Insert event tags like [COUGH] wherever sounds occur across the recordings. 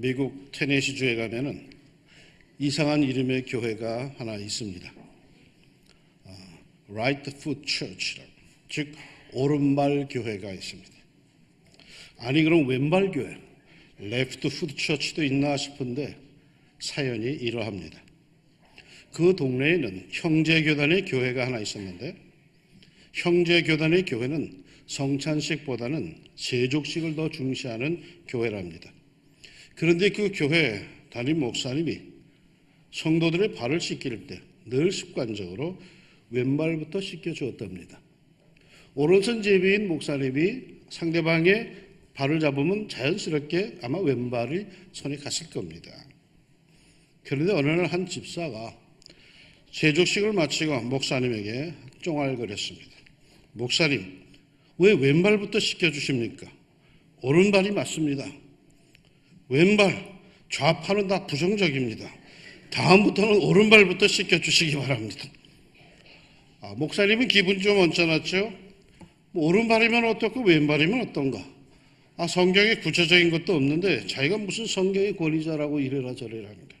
미국 테네시주에 가면은 이상한 이름의 교회가 하나 있습니다. 아, Right Foot Church라고, 즉 오른발 교회가 있습니다. 아니 그럼 왼발 교회, Left Foot Church도 있나 싶은데 사연이 이러합니다. 그 동네에는 형제 교단의 교회가 하나 있었는데 형제 교단의 교회는 성찬식보다는 세족식을 더 중시하는 교회랍니다. 그런데 그 교회 담임 목사님이 성도들의 발을 씻길 때 늘 습관적으로 왼발부터 씻겨 주었답니다. 오른손 제비인 목사님이 상대방의 발을 잡으면 자연스럽게 아마 왼발이 손이 갔을 겁니다. 그런데 어느 날 한 집사가 세족식을 마치고 목사님에게 쫑알거렸습니다. 목사님, 왜 왼발부터 씻겨 주십니까? 오른발이 맞습니다. 왼발, 좌파는 다 부정적입니다. 다음부터는 오른발부터 씻겨주시기 바랍니다. 아, 목사님은 기분이 좀 언짢았죠? 뭐 오른발이면 어떻고 왼발이면 어떤가? 아, 성경에 구체적인 것도 없는데 자기가 무슨 성경의 권위자라고 이래라 저래라 합니다.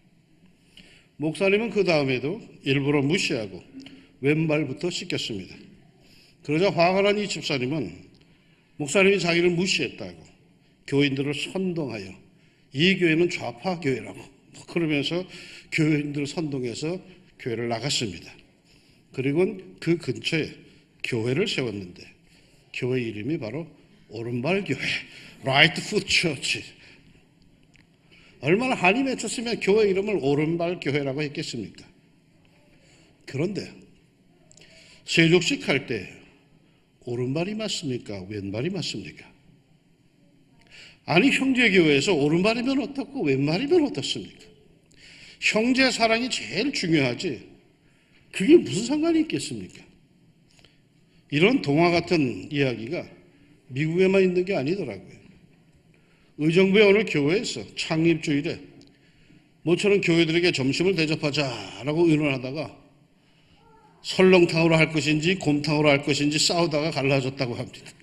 목사님은 그 다음에도 일부러 무시하고 왼발부터 씻겼습니다. 그러자 화가 난 이 집사님은 목사님이 자기를 무시했다고 교인들을 선동하여 이 교회는 좌파 교회라고 뭐 그러면서 교인들을 선동해서 교회를 나갔습니다. 그리고 그 근처에 교회를 세웠는데 교회 이름이 바로 오른발 교회, 라이트 푸트 처치. 얼마나 한이 맺혔으면 교회 이름을 오른발 교회라고 했겠습니까? 그런데 세족식 할 때 오른발이 맞습니까? 왼발이 맞습니까? 아니 형제교회에서 오른발이면 어떻고 왼발이면 어떻습니까? 형제 사랑이 제일 중요하지. 그게 무슨 상관이 있겠습니까? 이런 동화 같은 이야기가 미국에만 있는 게 아니더라고요. 의정부의 어느 교회에서 창립주일에 모처럼 교회들에게 점심을 대접하자라고 의논하다가 설렁탕으로 할 것인지 곰탕으로 할 것인지 싸우다가 갈라졌다고 합니다.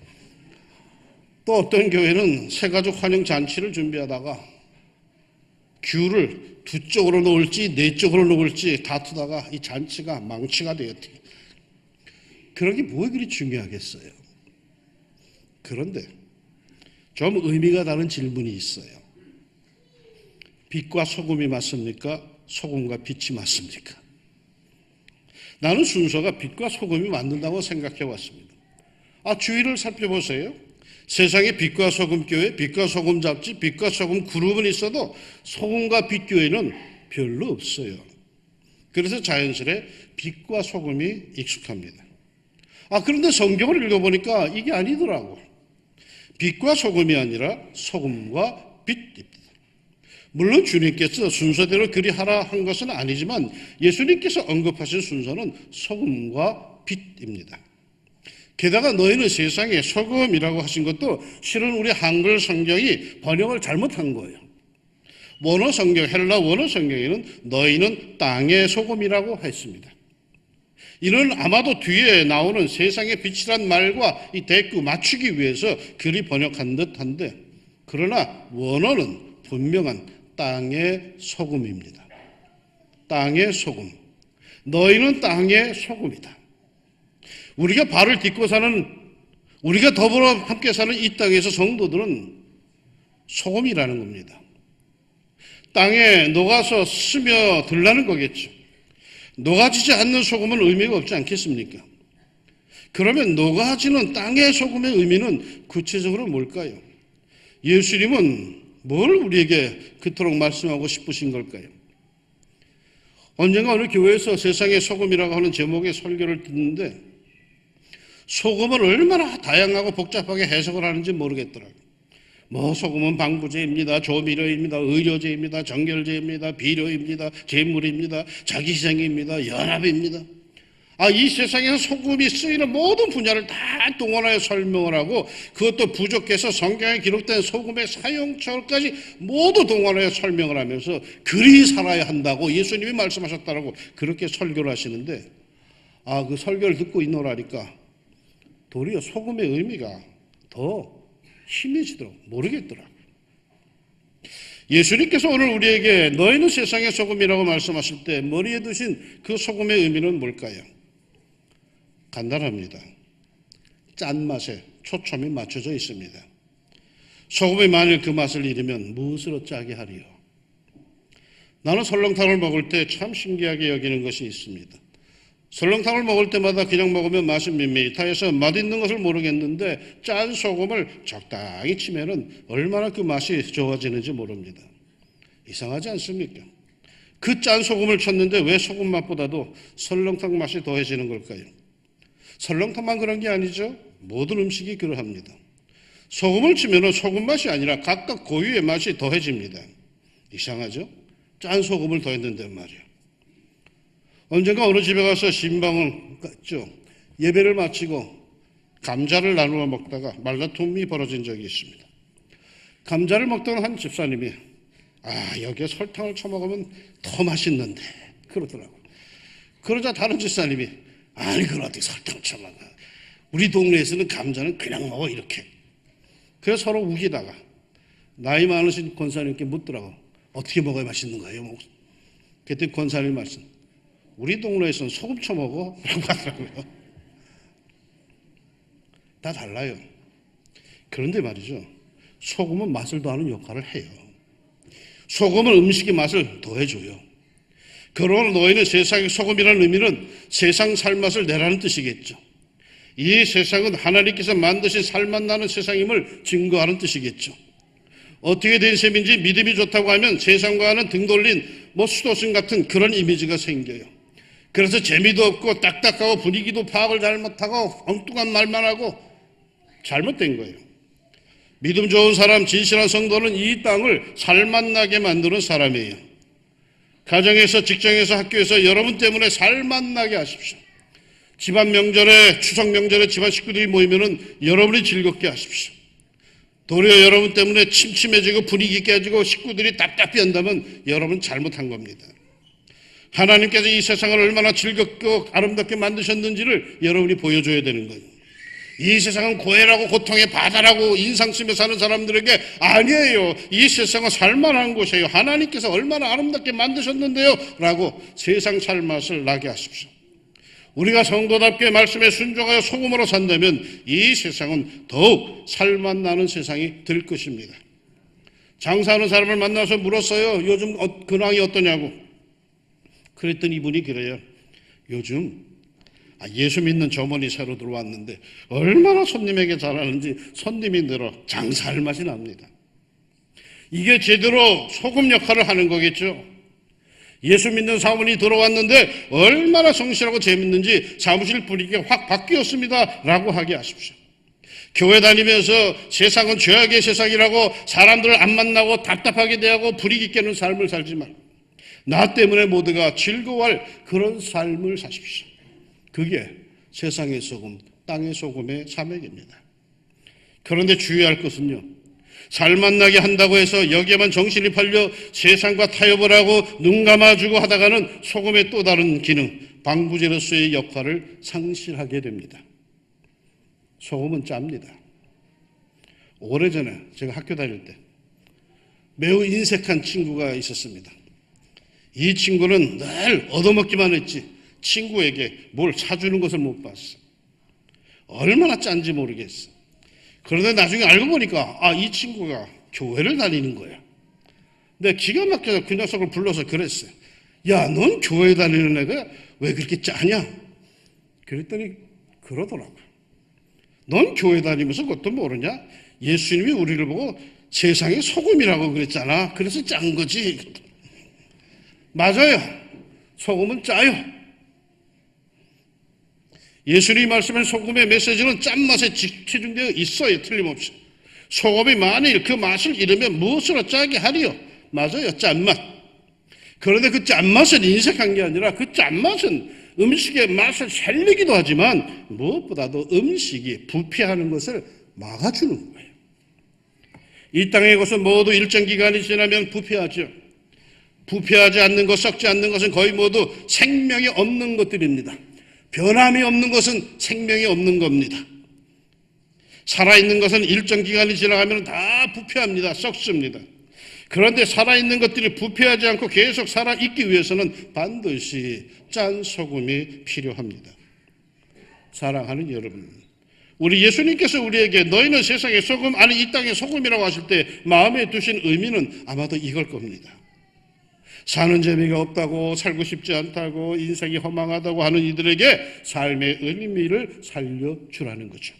또 어떤 교회는 새가족 환영 잔치를 준비하다가 귤을 두 쪽으로 놓을지 네 쪽으로 놓을지 다투다가 이 잔치가 망치가 되었대. 그런 게 뭐가 그리 중요하겠어요. 그런데 좀 의미가 다른 질문이 있어요. 빛과 소금이 맞습니까? 소금과 빛이 맞습니까? 나는 순서가 빛과 소금이 맞는다고 생각해 왔습니다. 아, 주위를 살펴보세요. 세상에 빛과 소금 교회, 빛과 소금 잡지, 빛과 소금 그룹은 있어도 소금과 빛 교회는 별로 없어요. 그래서 자연스레 빛과 소금이 익숙합니다. 아, 그런데 성경을 읽어보니까 이게 아니더라고. 빛과 소금이 아니라 소금과 빛입니다. 물론 주님께서 순서대로 그리 하라 한 것은 아니지만 예수님께서 언급하신 순서는 소금과 빛입니다. 게다가 너희는 세상에 소금이라고 하신 것도 실은 우리 한글 성경이 번역을 잘못한 거예요. 원어 성경, 헬라 원어 성경에는 너희는 땅의 소금이라고 했습니다. 이는 아마도 뒤에 나오는 세상의 빛이란 말과 이 대꾸 맞추기 위해서 글이 번역한 듯한데 그러나 원어는 분명한 땅의 소금입니다. 땅의 소금. 너희는 땅의 소금이다. 우리가 발을 딛고 사는 우리가 더불어 함께 사는 이 땅에서 성도들은 소금이라는 겁니다. 땅에 녹아서 스며들라는 거겠죠. 녹아지지 않는 소금은 의미가 없지 않겠습니까? 그러면 녹아지는 땅의 소금의 의미는 구체적으로 뭘까요? 예수님은 뭘 우리에게 그토록 말씀하고 싶으신 걸까요? 언젠가 어느 교회에서 세상의 소금이라고 하는 제목의 설교를 듣는데 소금을 얼마나 다양하고 복잡하게 해석을 하는지 모르겠더라고요. 뭐 소금은 방부제입니다. 조미료입니다. 의료제입니다. 정결제입니다. 비료입니다. 제물입니다. 자기시장입니다. 연합입니다. 아, 이 세상에서 소금이 쓰이는 모든 분야를 다 동원하여 설명을 하고 그것도 부족해서 성경에 기록된 소금의 사용처까지 모두 동원하여 설명을 하면서 그리 살아야 한다고 예수님이 말씀하셨다고 그렇게 설교를 하시는데 아, 그 설교를 듣고 있노라니까 도리어 소금의 의미가 더 심해지도록 모르겠더라고요. 예수님께서 오늘 우리에게 너희는 세상의 소금이라고 말씀하실 때 머리에 두신 그 소금의 의미는 뭘까요? 간단합니다. 짠맛에 초점이 맞춰져 있습니다. 소금이 만일 그 맛을 잃으면 무엇으로 짜게 하리요? 나는 설렁탕을 먹을 때 참 신기하게 여기는 것이 있습니다. 설렁탕을 먹을 때마다 그냥 먹으면 맛이 밋밋해서 맛있는 것을 모르겠는데 짠 소금을 적당히 치면은 얼마나 그 맛이 좋아지는지 모릅니다. 이상하지 않습니까? 그 짠 소금을 쳤는데 왜 소금 맛보다도 설렁탕 맛이 더해지는 걸까요? 설렁탕만 그런 게 아니죠. 모든 음식이 그러합니다. 소금을 치면은 소금 맛이 아니라 각각 고유의 맛이 더해집니다. 이상하죠? 짠 소금을 더했는데 말이에요. 언젠가 어느 집에 가서 신방을 갔죠. 예배를 마치고 감자를 나누어 먹다가 말다툼이 벌어진 적이 있습니다. 감자를 먹던 한 집사님이 아 여기에 설탕을 쳐먹으면 더 맛있는데 그러더라고요. 그러자 다른 집사님이 아니 그걸 어떻게 설탕 쳐먹어. 우리 동네에서는 감자는 그냥 먹어 이렇게. 그래서 서로 우기다가 나이 많으신 권사님께 묻더라고. 어떻게 먹어야 맛있는 거예요? 뭐. 그때 권사님 말씀. 우리 동네에서는 소금 쳐먹어? [LAUGHS] 라고 하더라고요. 다 달라요. 그런데 말이죠. 소금은 맛을 더하는 역할을 해요. 소금은 음식의 맛을 더해줘요. 그러나 너희는 세상의 소금이라는 의미는 세상 살맛을 내라는 뜻이겠죠. 이 세상은 하나님께서 만드신 살맛 나는 세상임을 증거하는 뜻이겠죠. 어떻게 된 셈인지 믿음이 좋다고 하면 세상과는 등 돌린 뭐 수도승 같은 그런 이미지가 생겨요. 그래서 재미도 없고 딱딱하고 분위기도 파악을 잘 못하고 엉뚱한 말만 하고 잘못된 거예요. 믿음 좋은 사람, 진실한 성도는 이 땅을 살맛나게 만드는 사람이에요. 가정에서, 직장에서, 학교에서 여러분 때문에 살맛나게 하십시오. 집안 명절에, 추석 명절에 집안 식구들이 모이면은 여러분이 즐겁게 하십시오. 도리어 여러분 때문에 침침해지고 분위기 깨지고 식구들이 답답해 한다면 여러분 잘못한 겁니다. 하나님께서 이 세상을 얼마나 즐겁고 아름답게 만드셨는지를 여러분이 보여줘야 되는 거예요. 이 세상은 고해라고 고통의 바다라고 인상 쓰며 사는 사람들에게 아니에요. 이 세상은 살만한 곳이에요. 하나님께서 얼마나 아름답게 만드셨는데요. 라고 세상 살맛을 나게 하십시오. 우리가 성도답게 말씀에 순종하여 소금으로 산다면 이 세상은 더욱 살맛 나는 세상이 될 것입니다. 장사하는 사람을 만나서 물었어요. 요즘 어, 근황이 어떠냐고. 그랬더니 이분이 그래요. 요즘 아, 예수 믿는 점원이 새로 들어왔는데 얼마나 손님에게 잘하는지 손님이 늘어 장사할 맛이 납니다. 이게 제대로 소금 역할을 하는 거겠죠. 예수 믿는 사원이 들어왔는데 얼마나 성실하고 재밌는지 사무실 분위기가 확 바뀌었습니다. 라고 하게 하십시오. 교회 다니면서 세상은 죄악의 세상이라고 사람들을 안 만나고 답답하게 대하고 불이익 깨는 삶을 살지만 나 때문에 모두가 즐거워할 그런 삶을 사십시오. 그게 세상의 소금, 땅의 소금의 사맥입니다. 그런데 주의할 것은요. 살맛나게 한다고 해서 여기에만 정신이 팔려 세상과 타협을 하고 눈 감아주고 하다가는 소금의 또 다른 기능, 방부제로서의 역할을 상실하게 됩니다. 소금은 짭니다. 오래전에 제가 학교 다닐 때 매우 인색한 친구가 있었습니다. 이 친구는 늘 얻어먹기만 했지 친구에게 뭘 사주는 것을 못 봤어. 얼마나 짠지 모르겠어. 그런데 나중에 알고 보니까 아, 이 친구가 교회를 다니는 거야. 근데 기가 막혀서 그 녀석을 불러서 그랬어요. 야, 넌 교회 다니는 애가 왜 그렇게 짜냐? 그랬더니 그러더라고요. 넌 교회 다니면서 그것도 모르냐? 예수님이 우리를 보고 세상의 소금이라고 그랬잖아. 그래서 짠 거지. 맞아요. 소금은 짜요. 예수님 말씀의 소금의 메시지는 짠맛에 집중되어 있어요. 틀림없이. 소금이 만일 그 맛을 잃으면 무엇으로 짜게 하리요? 맞아요. 짠맛. 그런데 그 짠맛을 인색한 게 아니라 그 짠맛은 음식의 맛을 살리기도 하지만 무엇보다도 음식이 부패하는 것을 막아주는 거예요. 이 땅의 것은 모두 일정 기간이 지나면 부패하죠. 부패하지 않는 것, 썩지 않는 것은 거의 모두 생명이 없는 것들입니다. 변함이 없는 것은 생명이 없는 겁니다. 살아있는 것은 일정 기간이 지나가면 다 부패합니다. 썩습니다. 그런데 살아있는 것들이 부패하지 않고 계속 살아있기 위해서는 반드시 짠 소금이 필요합니다. 사랑하는 여러분, 우리 예수님께서 우리에게 너희는 세상의 소금, 아니 이 땅의 소금이라고 하실 때 마음에 두신 의미는 아마도 이걸 겁니다. 사는 재미가 없다고 살고 싶지 않다고 인생이 허망하다고 하는 이들에게 삶의 의미를 살려주라는 거죠.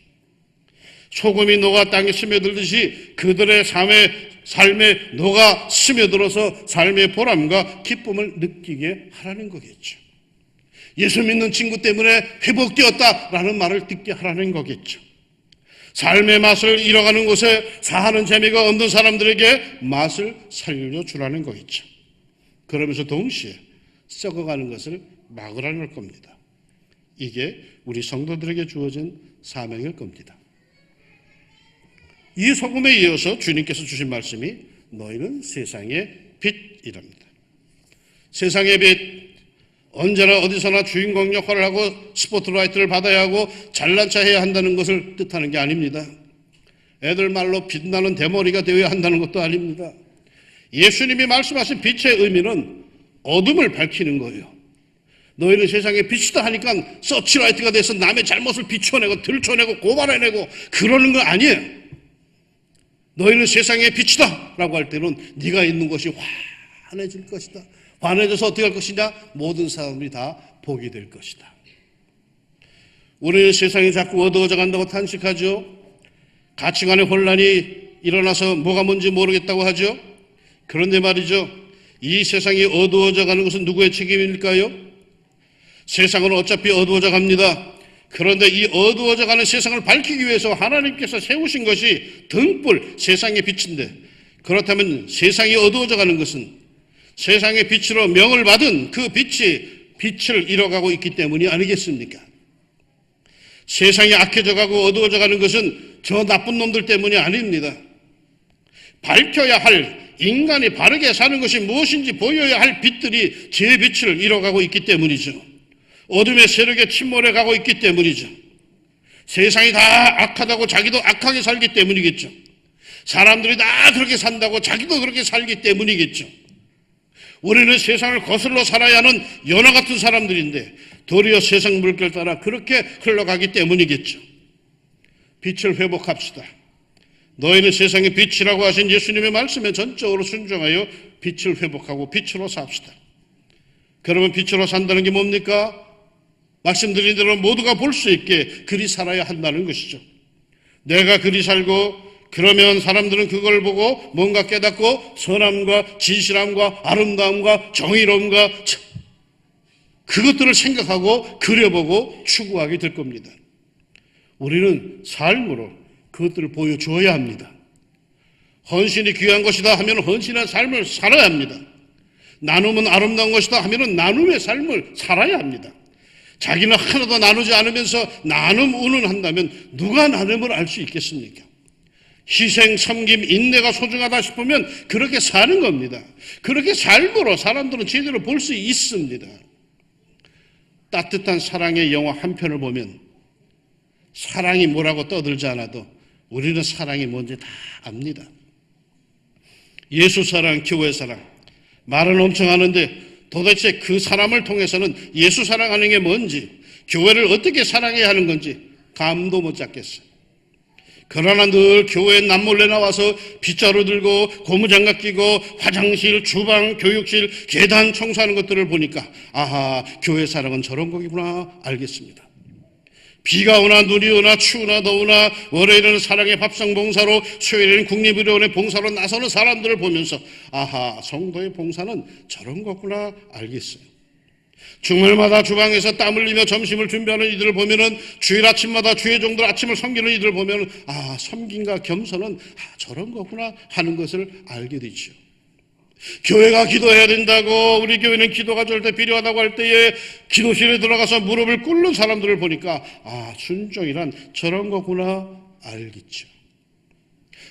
소금이 녹아 땅에 스며들듯이 그들의 삶의 삶에 녹아 스며들어서 삶의 보람과 기쁨을 느끼게 하라는 거겠죠. 예수 믿는 친구 때문에 회복되었다라는 말을 듣게 하라는 거겠죠. 삶의 맛을 잃어가는 곳에 사하는 재미가 없는 사람들에게 맛을 살려주라는 거겠죠. 그러면서 동시에 썩어가는 것을 막으라는 겁니다. 이게 우리 성도들에게 주어진 사명일 겁니다. 이 소금에 이어서 주님께서 주신 말씀이 너희는 세상의 빛이랍니다. 세상의 빛, 언제나 어디서나 주인공 역할을 하고 스포트라이트를 받아야 하고 잘난 체 해야 한다는 것을 뜻하는 게 아닙니다. 애들 말로 빛나는 대머리가 되어야 한다는 것도 아닙니다. 예수님이 말씀하신 빛의 의미는 어둠을 밝히는 거예요. 너희는 세상에 빛이다 하니까 서치라이트가 돼서 남의 잘못을 비춰내고 들춰내고 고발해내고 그러는 거 아니에요. 너희는 세상의 빛이다 라고 할 때는 네가 있는 것이 환해질 것이다. 환해져서 어떻게 할 것이냐? 모든 사람들이 다 보게 될 것이다. 우리는 세상이 자꾸 어두워져 간다고 탄식하죠. 가치관의 혼란이 일어나서 뭐가 뭔지 모르겠다고 하죠. 그런데 말이죠. 이 세상이 어두워져 가는 것은 누구의 책임일까요? 세상은 어차피 어두워져 갑니다. 그런데 이 어두워져 가는 세상을 밝히기 위해서 하나님께서 세우신 것이 등불, 세상의 빛인데 그렇다면 세상이 어두워져 가는 것은 세상의 빛으로 명을 받은 그 빛이 빛을 잃어가고 있기 때문이 아니겠습니까? 세상이 악해져 가고 어두워져 가는 것은 저 나쁜 놈들 때문이 아닙니다. 밝혀야 할 인간이 바르게 사는 것이 무엇인지 보여야 할 빛들이 제 빛을 잃어가고 있기 때문이죠. 어둠의 세력에 침몰해 가고 있기 때문이죠. 세상이 다 악하다고 자기도 악하게 살기 때문이겠죠. 사람들이 다 그렇게 산다고 자기도 그렇게 살기 때문이겠죠. 우리는 세상을 거슬러 살아야 하는 연화 같은 사람들인데 도리어 세상 물결 따라 그렇게 흘러가기 때문이겠죠. 빛을 회복합시다. 너희는 세상의 빛이라고 하신 예수님의 말씀에 전적으로 순종하여 빛을 회복하고 빛으로 삽시다. 그러면 빛으로 산다는 게 뭡니까? 말씀드린 대로 모두가 볼 수 있게 그리 살아야 한다는 것이죠. 내가 그리 살고 그러면 사람들은 그걸 보고 뭔가 깨닫고 선함과 진실함과 아름다움과 정의로움과 그것들을 생각하고 그려보고 추구하게 될 겁니다. 우리는 삶으로 그것들을 보여줘야 합니다. 헌신이 귀한 것이다 하면 헌신한 삶을 살아야 합니다. 나눔은 아름다운 것이다 하면 나눔의 삶을 살아야 합니다. 자기는 하나도 나누지 않으면서 나눔 운운한다면 누가 나눔을 알 수 있겠습니까? 희생, 섬김, 인내가 소중하다 싶으면 그렇게 사는 겁니다. 그렇게 삶으로 사람들은 제대로 볼 수 있습니다. 따뜻한 사랑의 영화 한 편을 보면 사랑이 뭐라고 떠들지 않아도 우리는 사랑이 뭔지 다 압니다. 예수 사랑, 교회 사랑. 말은 엄청 하는데 도대체 그 사람을 통해서는 예수 사랑하는 게 뭔지, 교회를 어떻게 사랑해야 하는 건지 감도 못 잡겠어요. 그러나 늘 교회에 남몰래 나와서 빗자루 들고 고무장갑 끼고 화장실, 주방, 교육실, 계단 청소하는 것들을 보니까 아하, 교회 사랑은 저런 거구나 알겠습니다. 비가 오나 눈이 오나 추우나 더우나 월요일에는 사랑의 밥상 봉사로 수요일에는 국립의료원의 봉사로 나서는 사람들을 보면서 아하 성도의 봉사는 저런 거구나 알겠어요. 주말마다 주방에서 땀 흘리며 점심을 준비하는 이들을 보면은 주일 아침마다 주의 종들 아침을 섬기는 이들을 보면 아 섬김과 겸손은 아, 저런 거구나 하는 것을 알게 되죠. 교회가 기도해야 된다고 우리 교회는 기도가 절대 필요하다고 할 때에 기도실에 들어가서 무릎을 꿇는 사람들을 보니까 아 순종이란 저런 거구나 알겠죠.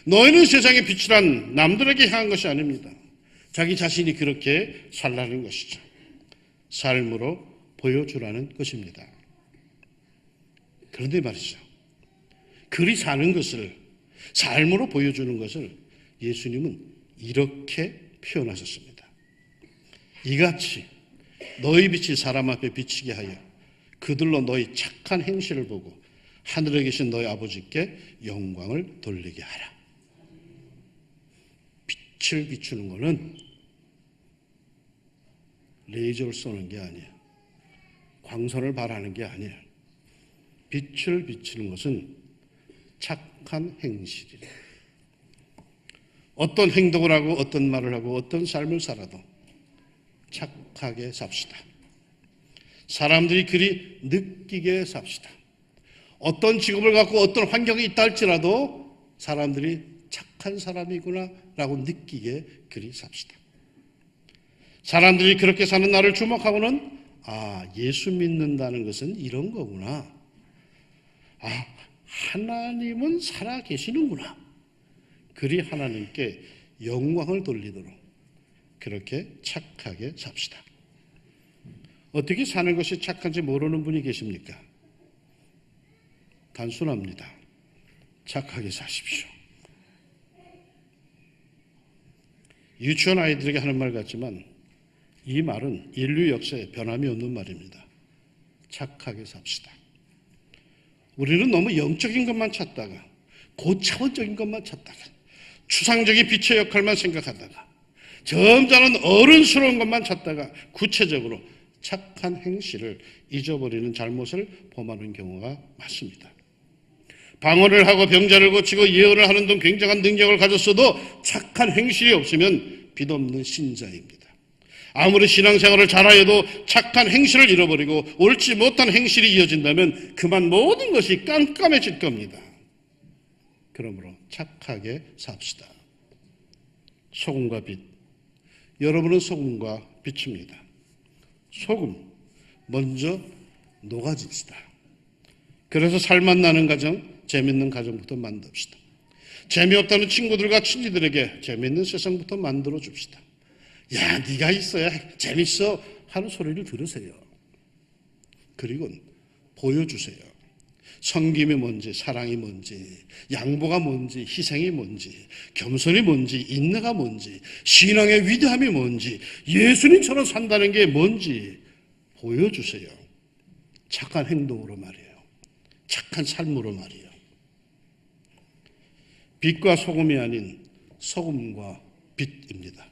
너희는 세상의 빛이란 남들에게 향한 것이 아닙니다. 자기 자신이 그렇게 살라는 것이죠. 삶으로 보여주라는 것입니다. 그런데 말이죠. 그리 사는 것을 삶으로 보여주는 것을 예수님은 이렇게 표현하셨습니다. 이같이 너희 빛이 사람 앞에 비치게 하여 그들로 너희 착한 행실을 보고 하늘에 계신 너희 아버지께 영광을 돌리게 하라. 빛을 비추는 것은 레이저를 쏘는 게 아니에요. 광선을 발하는 게 아니에요. 빛을 비추는 것은 착한 행실이에요. 어떤 행동을 하고 어떤 말을 하고 어떤 삶을 살아도 착하게 삽시다. 사람들이 그리 느끼게 삽시다. 어떤 직업을 갖고 어떤 환경이 있다 할지라도 사람들이 착한 사람이구나 라고 느끼게 그리 삽시다. 사람들이 그렇게 사는 나를 주목하고는 아, 예수 믿는다는 것은 이런 거구나. 아, 하나님은 살아 계시는구나. 그리 하나님께 영광을 돌리도록 그렇게 착하게 삽시다. 어떻게 사는 것이 착한지 모르는 분이 계십니까? 단순합니다. 착하게 사십시오. 유치원 아이들에게 하는 말 같지만 이 말은 인류 역사에 변함이 없는 말입니다. 착하게 삽시다. 우리는 너무 영적인 것만 찾다가 고차원적인 것만 찾다가 추상적인 빛의 역할만 생각하다가 점잖은 어른스러운 것만 찾다가 구체적으로 착한 행실을 잊어버리는 잘못을 범하는 경우가 많습니다. 방언을 하고 병자를 고치고 예언을 하는 등 굉장한 능력을 가졌어도 착한 행실이 없으면 빛없는 신자입니다. 아무리 신앙생활을 잘하여도 착한 행실을 잃어버리고 옳지 못한 행실이 이어진다면 그만 모든 것이 깜깜해질 겁니다. 그러므로 착하게 삽시다. 소금과 빛. 여러분은 소금과 빛입니다. 소금, 먼저 녹아집시다. 그래서 살맛 나는 가정, 재밌는 가정부터 만듭시다. 재미없다는 친구들과 친지들에게 재밌는 세상부터 만들어 줍시다. 야, 네가 있어야 재밌어 하는 소리를 들으세요. 그리고 보여주세요. 성김이 뭔지, 사랑이 뭔지, 양보가 뭔지, 희생이 뭔지, 겸손이 뭔지, 인내가 뭔지, 신앙의 위대함이 뭔지, 예수님처럼 산다는 게 뭔지 보여주세요. 착한 행동으로 말이에요. 착한 삶으로 말이에요. 빛과 소금이 아닌 소금과 빛입니다.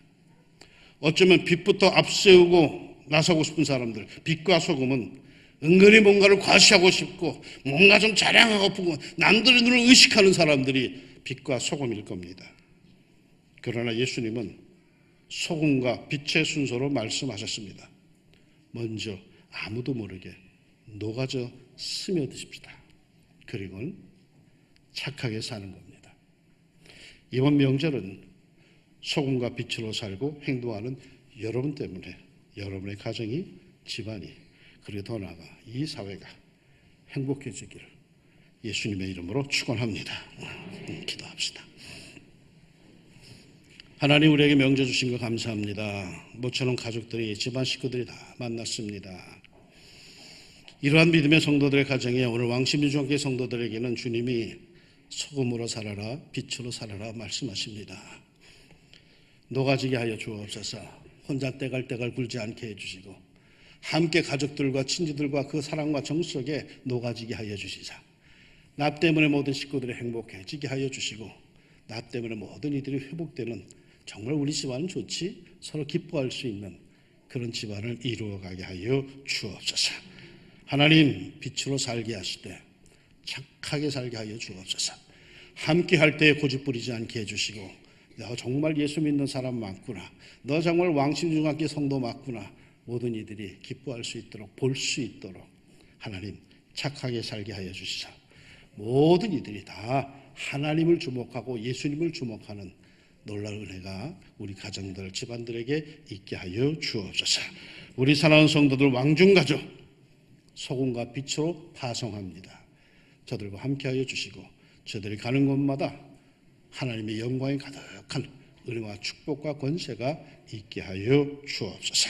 어쩌면 빛부터 앞세우고 나서고 싶은 사람들, 빛과 소금은 은근히 뭔가를 과시하고 싶고 뭔가 좀 자랑하고 남들의 눈을 의식하는 사람들이 빛과 소금일 겁니다. 그러나 예수님은 소금과 빛의 순서로 말씀하셨습니다. 먼저 아무도 모르게 녹아져 스며드십시다. 그리고는 착하게 사는 겁니다. 이번 명절은 소금과 빛으로 살고 행동하는 여러분 때문에 여러분의 가정이 집안이 그리고 더 나아가 이 사회가 행복해지기를 예수님의 이름으로 축원합니다. 음, 기도합시다. 하나님 우리에게 명절 주신 거 감사합니다. 모처럼 가족들이 집안 식구들이 다 만났습니다. 이러한 믿음의 성도들의 가정에 오늘 왕십리중학교 성도들에게는 주님이 소금으로 살아라 빛으로 살아라 말씀하십니다. 녹아지게 하여 주옵소서. 혼자 떼갈 떼갈 굴지 않게 해주시고 함께 가족들과 친지들과 그 사랑과 정 속에 녹아지게 하여 주시자. 나 때문에 모든 식구들이 행복해지게 하여 주시고 나 때문에 모든 이들이 회복되는 정말 우리 집안은 좋지 서로 기뻐할 수 있는 그런 집안을 이루어가게 하여 주옵소서. 하나님 빛으로 살게 때 착하게 살게 하여 주옵소서. 함께 할 때 고집 부리지 않게 해주시고 너 정말 예수 믿는 사람 많구나. 너 정말 왕신중학교 성도 맞구나. 모든 이들이 기뻐할 수 있도록 볼 수 있도록 하나님 착하게 살게 하여 주시자. 모든 이들이 다 하나님을 주목하고 예수님을 주목하는 놀라운 은혜가 우리 가정들, 집안들에게 있게 하여 주옵소서. 우리 사랑하는 성도들 왕중 가족 소금과 빛으로 파송합니다. 저들과 함께하여 주시고 저들이 가는 곳마다 하나님의 영광이 가득한 은혜와 축복과 권세가 있게 하여 주옵소서.